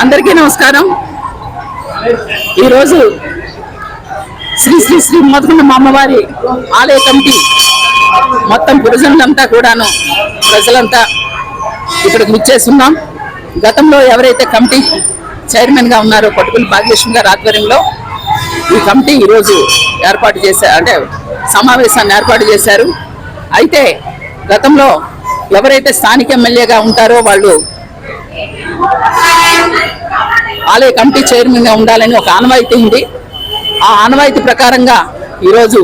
అందరికీ నమస్కారం. ఈరోజు శ్రీ శ్రీ శ్రీ మధుకున్న అమ్మవారి ఆలయ కమిటీ మొత్తం పురుషులంతా కూడాను ప్రజలంతా ఇక్కడికి ముచ్చేస్తున్నాం గతంలో ఎవరైతే కమిటీ చైర్మన్గా ఉన్నారో పట్టుకుని భాగ్యలక్ష్మి గారి ఆధ్వర్యంలో ఈ కమిటీ ఈరోజు ఏర్పాటు చేశారు అంటే సమావేశాన్ని ఏర్పాటు చేశారు. అయితే గతంలో ఎవరైతే స్థానిక ఎమ్మెల్యేగా ఉంటారో వాళ్ళు ఆలయ కమిటీ చైర్మన్గా ఉండాలని ఒక ఆనవాయితీ ఉంది. ఆ ఆనవాయితీ ప్రకారంగా ఈరోజు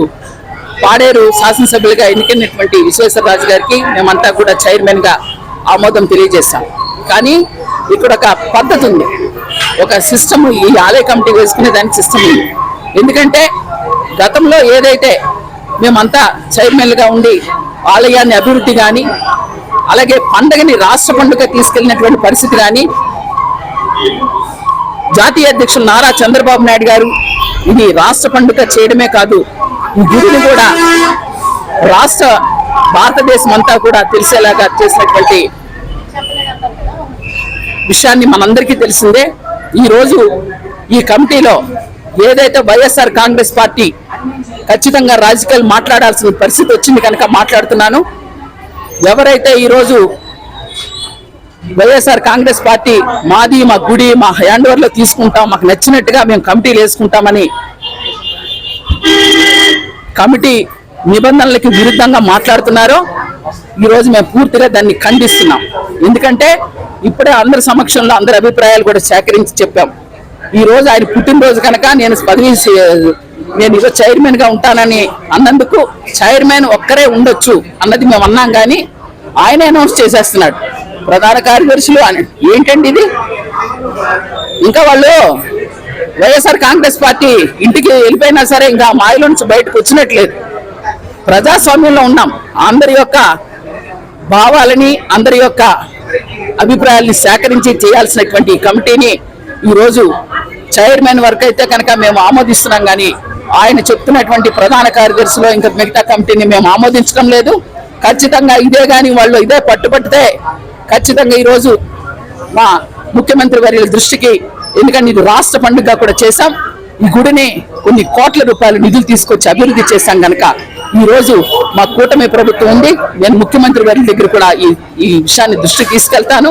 పాడేరు శాసనసభ్యులుగా ఎన్నికైనటువంటి విశ్వేశ్వరరాజు గారికి మేమంతా కూడా చైర్మన్గా ఆమోదం తెలియజేస్తాం. కానీ ఇక్కడ ఒక పద్ధతి ఉంది. ఒక సిస్టమ్ ఈ ఆలయ కమిటీ వేసుకునే దానికి సిస్టమ్ ఉంది. ఎందుకంటే గతంలో ఏదైతే మేమంతా చైర్మన్లుగా ఉండి ఆలయాన్ని అభివృద్ధి కానీ అలాగే పండగని రాష్ట్ర పండుగ తీసుకెళ్ళినటువంటి పరిస్థితి కానీ జాతీయ అధ్యక్షులు నారా చంద్రబాబు నాయుడు గారు ఇది రాష్ట్ర పండుగ చేయడమే కాదు ఈ గుడిని కూడా రాష్ట్ర భారతదేశం అంతా కూడా తెలిసేలాగా చేసినటువంటి విషయాన్ని మనందరికీ తెలిసిందే. ఈ రోజు ఈ కమిటీలో ఏదైతే వైఎస్ఆర్ కాంగ్రెస్ పార్టీ ఖచ్చితంగా రాజకీయాలు మాట్లాడాల్సిన పరిస్థితి వచ్చింది కనుక మాట్లాడుతున్నాను. ఎవరైతే ఈరోజు వైఎస్ఆర్ కాంగ్రెస్ పార్టీ మాది మా గుడి మా హ్యాండ్ ఓవర్లో తీసుకుంటాం మాకు నచ్చినట్టుగా మేము కమిటీలు వేసుకుంటామని కమిటీ నిబంధనలకి విరుద్ధంగా మాట్లాడుతున్నారో. ఈరోజు మేము పూర్తిగా దాన్ని ఖండిస్తున్నాం. ఎందుకంటే ఇప్పుడే అందరి సమక్షంలో అందరి అభిప్రాయాలు కూడా సేకరించి చెప్పాం. ఈరోజు ఆయన పుట్టినరోజు కనుక నేను పదవి నేను ఇదో చైర్మన్గా ఉంటానని అన్నందుకు చైర్మన్ ఒక్కరే ఉండొచ్చు అన్నది మేము అన్నాం కానీ ఆయన అనౌన్స్ చేసేస్తున్నాడు. ప్రధాన కార్యదర్శులు అని. ఏంటండి ఇది? ఇంకా వాళ్ళు వైఎస్ఆర్ కాంగ్రెస్ పార్టీ ఇంటికి వెళ్ళిపోయినా సరే ఇంకా మాయలో నుంచి బయటకు వచ్చినట్లేదు. ప్రజాస్వామ్యంలో ఉన్నాం. అందరి యొక్క భావాలని అందరి యొక్క అభిప్రాయాలని సేకరించి చేయాల్సినటువంటి కమిటీని ఈరోజు చైర్మన్ వరకు అయితే కనుక మేము ఆమోదిస్తున్నాం కానీ ఆయన చెప్తున్నటువంటి ప్రధాన కార్యదర్శిలో ఇంకా మిగతా కమిటీని మేము ఆమోదించడం లేదు. ఖచ్చితంగా ఇదే కానీ వాళ్ళు ఇదే పట్టుబట్టితే ఖచ్చితంగా ఈరోజు మా ముఖ్యమంత్రి వారి దృష్టికి ఎందుకంటే ఇది రాష్ట్ర పండుగ కూడా చేశాం. ఈ గుడిని కొన్ని కోట్ల రూపాయలు నిధులు తీసుకొచ్చి అభివృద్ధి చేశాం కనుక ఈ రోజు మా కూటమి ప్రభుత్వం ఉంది. నేను ముఖ్యమంత్రి గారి దగ్గర కూడా ఈ ఈ విషయాన్ని దృష్టికి తీసుకెళ్తాను.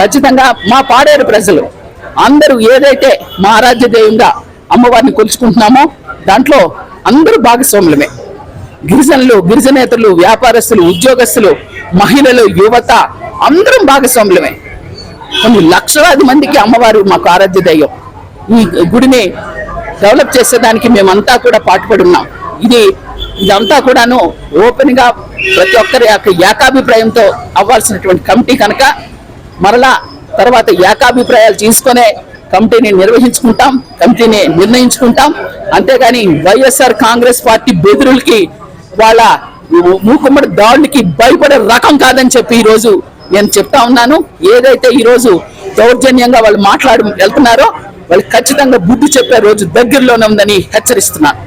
ఖచ్చితంగా మా పాడేరు ప్రజలు అందరూ ఏదైతే మా ఆరాధ్య దైవంగా అమ్మవారిని కొలుచుకుంటున్నామో దాంట్లో అందరూ భాగస్వాములమే. గిరిజనులు గిరిజనేతలు వ్యాపారస్తులు ఉద్యోగస్తులు మహిళలు యువత అందరం భాగస్వాములమే. కొన్ని లక్షలాది మందికి అమ్మవారు మాకు ఆరాధ్య దయ్యం ఈ గుడిని డెవలప్ చేసేదానికి మేమంతా కూడా పాటుపడి ఉన్నాం. ఇది ఇదంతా కూడాను ఓపెన్గా ప్రతి ఒక్కరి యొక్క ఏకాభిప్రాయంతో అవ్వాల్సినటువంటి కమిటీ కనుక మరలా తర్వాత ఏకాభిప్రాయాలు తీసుకునే కమిటీని నిర్వహించుకుంటాం కమిటీని నిర్ణయించుకుంటాం. అంతేగాని వైఎస్ఆర్ కాంగ్రెస్ పార్టీ బెదిరులకి వాళ్ళ మూకుమ్మడి దాడులకి భయపడే రకం కాదని చెప్పి ఈరోజు నేను చెప్తా ఉన్నాను. ఏదైతే ఈరోజు దౌర్జన్యంగా వాళ్ళు మాట్లాడి వెళ్తున్నారో వాళ్ళు ఖచ్చితంగా బుద్ధి చెప్పే రోజు దగ్గరలోనే ఉందని హెచ్చరిస్తున్నాను.